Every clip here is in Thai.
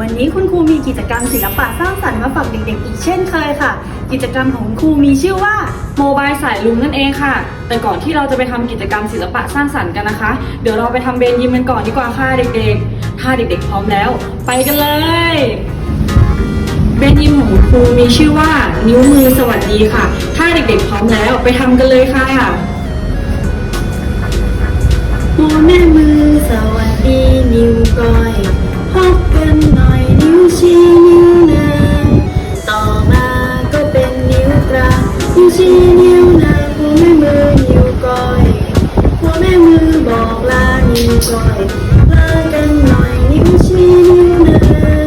วันนี้คุณครูมีกิจกรรมศิลปะสร้างสรรค์มาฝากเด็กๆอีกเช่นเคยค่ะ กิจกรรมของครูมีชื่อว่า โมบายสายลุงนั่นเองค่ะ แต่ก่อนที่เราจะไปทำกิจกรรมศิลปะสร้างสรรค์กันนะคะ เดี๋ยวเราไปทำเบนยิมกันก่อนดีกว่าค่ะเด็กๆ ถ้าเด็กๆพร้อมแล้ว ไปกันเลย เบนยิมของครูมีชื่อว่า นิ้วมือสวัสดีค่ะ ถ้าเด็กๆพร้อมแล้วไปทำกันเลยค่ะโมแม่มือสวัสดีนิ้วก้อย กันหน่อยนิ้วชี้นิ้วนางต่อมาก็เป็นนิ้วกลางนิ้วชี้นิ้วนางหัวแม่มือนิ้วก้อยหัวแม่มือบอกลานิ้วก้อยลากันหน่อยนิ้วชี้นิ้วนาง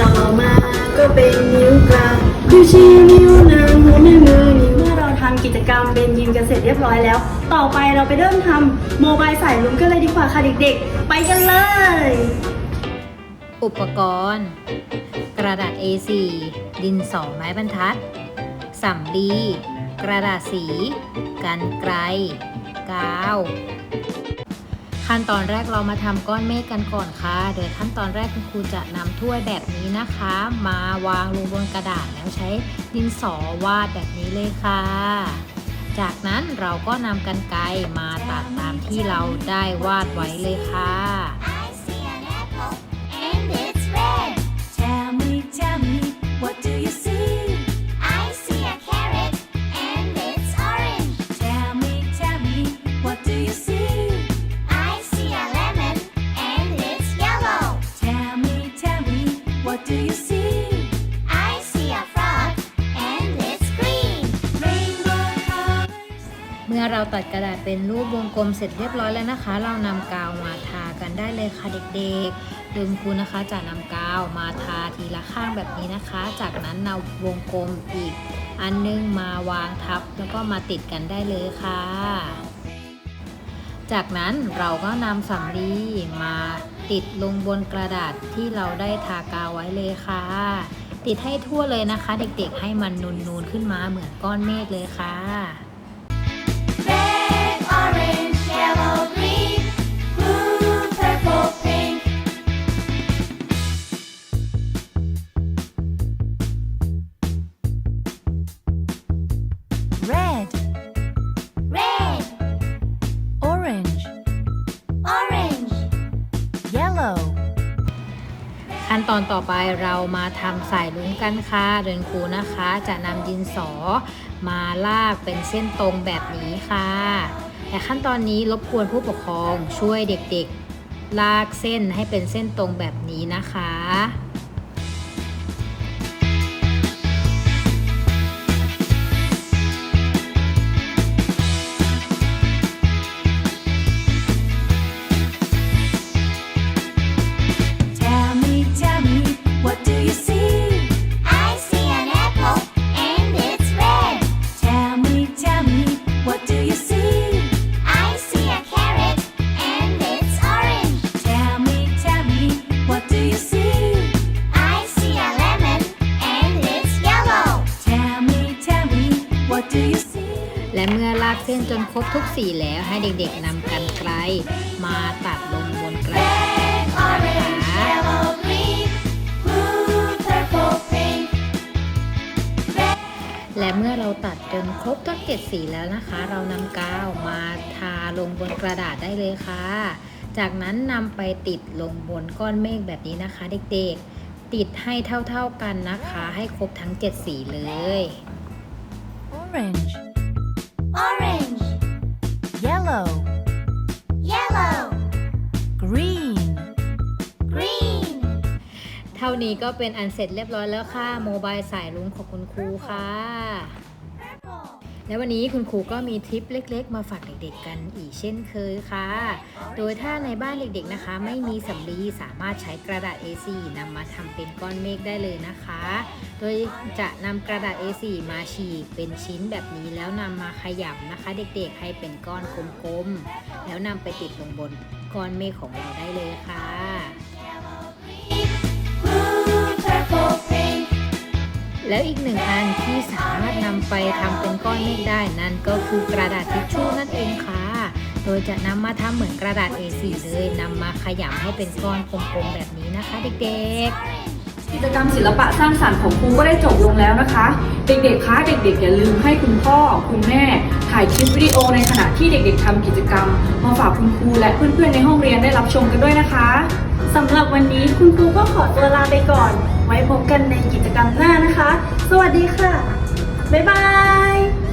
ต่อมาก็เป็นนิ้วกลางนิ้วชี้นิ้วนางหัวแม่มือนิ้วเมื่อเราทำกิจกรรมเบนยิมกันเสร็จเรียบร้อยแล้ว ต่อไปเราไปเริ่มทำโมบายสายลุงกันเลยดีกว่าค่ะเด็กๆ ไปกันเลย อุปกรณ์ กระดาษ A4 ดินสอไม้บรรทัดสำลีกระดาษสี กันไกลกาว ขั้นตอนแรกเรามาทำก้อนเมฆกันก่อนค่ะ โดยขั้นตอนแรกคุณครูจะนำถ้วยแบบนี้นะคะ มาวางลงบนกระดาษแล้วใช้ดินสอวาดแบบนี้เลยค่ะ จากนั้นเราก็นำกันไกรมาตัดตามที่เราได้วาดไว้เลยค่ะ เมื่อเราตัดกระดาษเป็นรูปวงกลมเสร็จเรียบร้อยแล้วนะคะ เรานำกาวมาทากันได้เลยค่ะเด็กๆลืมครูนะคะจะนำกาวมาทาทีละข้างแบบนี้นะคะ จากนั้นนำวงกลมอีก อันนึงมาวางทับแล้วก็มาติดกันได้เลยค่ะ จากนั้นเราก็นำสำลีมา ติดลงบนกระดาษที่เราได้ทากาวไว้เลยค่ะ ติดให้ทั่วเลยนะคะ เด็กๆให้มันนูนๆขึ้นมาเหมือนก้อนเมฆเลยค่ะ Red, orange, yellow. ขั้นตอนต่อไปเรามาทำสายลุ้งกันค่ะเดินครูนะคะ จะนำดินสอมาลากเป็นเส้นตรงแบบนี้ค่ะ แต่ขั้นตอนนี้รบกวนผู้ปกครองช่วยเด็กๆ ลากเส้นให้เป็นเส้นตรงแบบนี้นะคะ จนครบทุกสีแล้วให้เด็กๆนำกันไกล มาตัดลงบนกระดาษและเมื่อเราตัดจนครบทั้งเจ็ดสีแล้วนะคะ เรานำกาวมาทาลงบนกระดาษได้เลยค่ะ จากนั้นนำไปติดลงบนก้อนเมฆแบบนี้นะคะ เด็กๆ ติดให้เท่าๆกันนะคะ ให้ครบทั้ง7สีเลย orange, orange, yellow, yellow, green, green. เท่านี้ก็เป็นอันเสร็จเรียบร้อยแล้วค่ะ โมบายสายลุงของคุณครูค่ะ และวันนี้คุณครูก็มีทริปเล็ก ๆ มาฝากเด็กๆกันอีกเช่นเคยค่ะ โดยถ้าในบ้านเด็กๆนะคะ ไม่มีสำลีสามารถใช้กระดาษ A4 นำมาทำเป็นก้อนเมฆได้เลยนะคะ โดยจะนำกระดาษ A4 มาฉีกเป็นชิ้นแบบนี้แล้วนำมาขยำนะคะ เด็กๆให้เป็นก้อนกลมๆแล้วนำไปติดลงบนก้อนเมฆของเราได้เลยค่ะ purple. แล้วอีกหนึ่งอันที่สามารถนำไปทำเป็นก้อนเมฆได้นั่นก็คือกระดาษทิชชู่นั่นเองค่ะ โดยจะนำมาทำเหมือนกระดาษ A4 เลยนำมาขยำให้เป็นก้อนกลมๆแบบนี้นะคะเด็กๆกิจกรรมศิลปะสร้างสรรค์ของครูก็ได้จบลงแล้วนะคะ เด็กๆคะเด็กๆอย่าลืมให้คุณพ่อคุณแม่ ถ่ายคลิปวิดีโอในขณะที่เด็กๆทำกิจกรรม มาฝากคุณครูและเพื่อนๆในห้องเรียนได้รับชมกันด้วยนะคะสำหรับวันนี้คุณครูก็ขอตัวลาไปก่อน ไว้พบกันในกิจกรรมหน้านะคะ สวัสดีค่ะ บ๊ายบาย